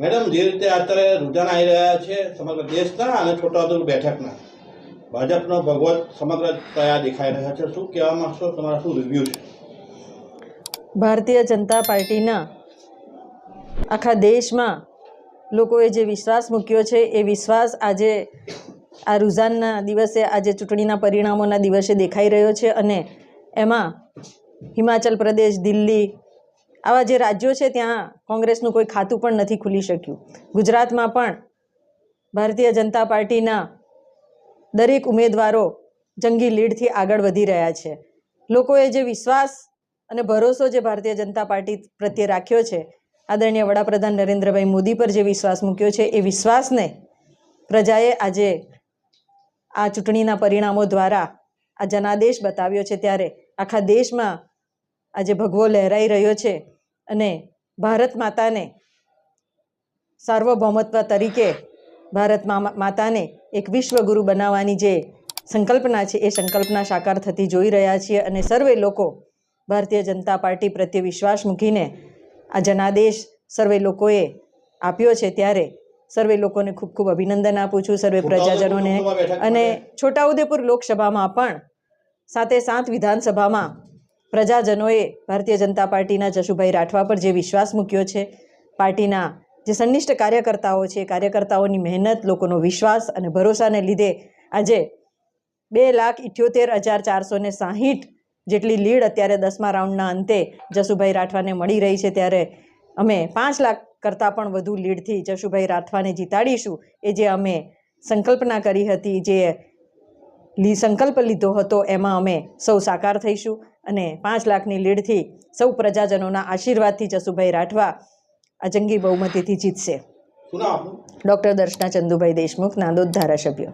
Madam, જે રીતે અત્યારે રુઝાન આવી રહ્યા છે સમગ્ર દેશના અને છોટાઉદેપુર બેઠકના, ભાજપનો ભગવત સમગ્ર કયા દેખાઈ રહ્યા છે. શું કહેવા માંગશો? તમારા શું રિવ્યુ છે? ભારતીય જનતા પાર્ટીના આખા દેશમાં લોકોએ જે વિશ્વાસ મૂક્યો છે, એ વિશ્વાસ આજે આ રુઝાનના દિવસે, આજે ચૂંટણીના પરિણામોના દિવસે દેખાઈ રહ્યો છે અને એમાં હિમાચલ પ્રદેશ, દિલ્હી આવા જે રાજ્યો છે, ત્યાં કોંગ્રેસનું કોઈ ખાતું પણ નથી ખુલી શક્યું. ગુજરાતમાં પણ ભારતીય જનતા પાર્ટીના દરેક ઉમેદવારો જંગી લીડથી આગળ વધી રહ્યા છે. લોકોએ જે વિશ્વાસ અને ભરોસો જે ભારતીય જનતા પાર્ટી પ્રત્યે રાખ્યો છે, આદરણીય વડાપ્રધાન નરેન્દ્રભાઈ મોદી પર જે વિશ્વાસ મૂક્યો છે, એ વિશ્વાસને પ્રજાએ આજે આ ચૂંટણીના પરિણામો દ્વારા આ જનાદેશ બતાવ્યો છે, ત્યારે આખા દેશમાં આજે ભગવો લહેરાઈ રહ્યો છે. અને ભારત માતાને સાર્વભૌમત્વ તરીકે ભારત માતાને એક વિશ્વગુરુ બનાવવાની જે સંકલ્પના છે એ સંકલ્પના સાકાર થતી જોઈ રહ્યા છીએ અને સર્વે લોકો ભારતીય જનતા પાર્ટી પ્રત્યે વિશ્વાસ મૂકીને આ જનાદેશ સર્વે લોકોએ આપ્યો છે ત્યારે સર્વે લોકોને ખૂબ ખૂબ અભિનંદન આપું છું સર્વે પ્રજાજનોને અને છોટાઉદેપુર લોકસભામાં પણ સાથે સાત વિધાનસભામાં પ્રજાજનોએ ભારતીય જનતા પાર્ટીના જશુભાઈ રાઠવા પર જે વિશ્વાસ મૂક્યો છે, પાર્ટીના જે સંનિષ્ઠ કાર્યકર્તાઓ છે કાર્યકર્તાઓની મહેનત, લોકોનો વિશ્વાસ અને ભરોસાને લીધે આજે બે લાખ ઇઠ્યોતેર હજાર ચારસો ને સાહીઠ જેટલી લીડ અત્યારે દસમા રાઉન્ડના અંતે જશુભાઈ રાઠવાને મળી રહી છે. ત્યારે અમે પાંચ લાખ કરતાં પણ વધુ લીડથી જશુભાઈ રાઠવાને જીતાડીશું. એ જે અમે સંકલ્પના કરી હતી, જે સંકલ્પ લીધો હતો, એમાં અમે સૌ સાકાર થઈશું. અને પાંચ લાખની લીડથી સૌ પ્રજાજનોના આશીર્વાદથી જશુભાઈ રાઠવા આ જંગી બહુમતીથી જીતશે. ડૉક્ટર દર્શના ચંદુભાઈ દેશમુખ નાંદોદ ધારાસભ્ય.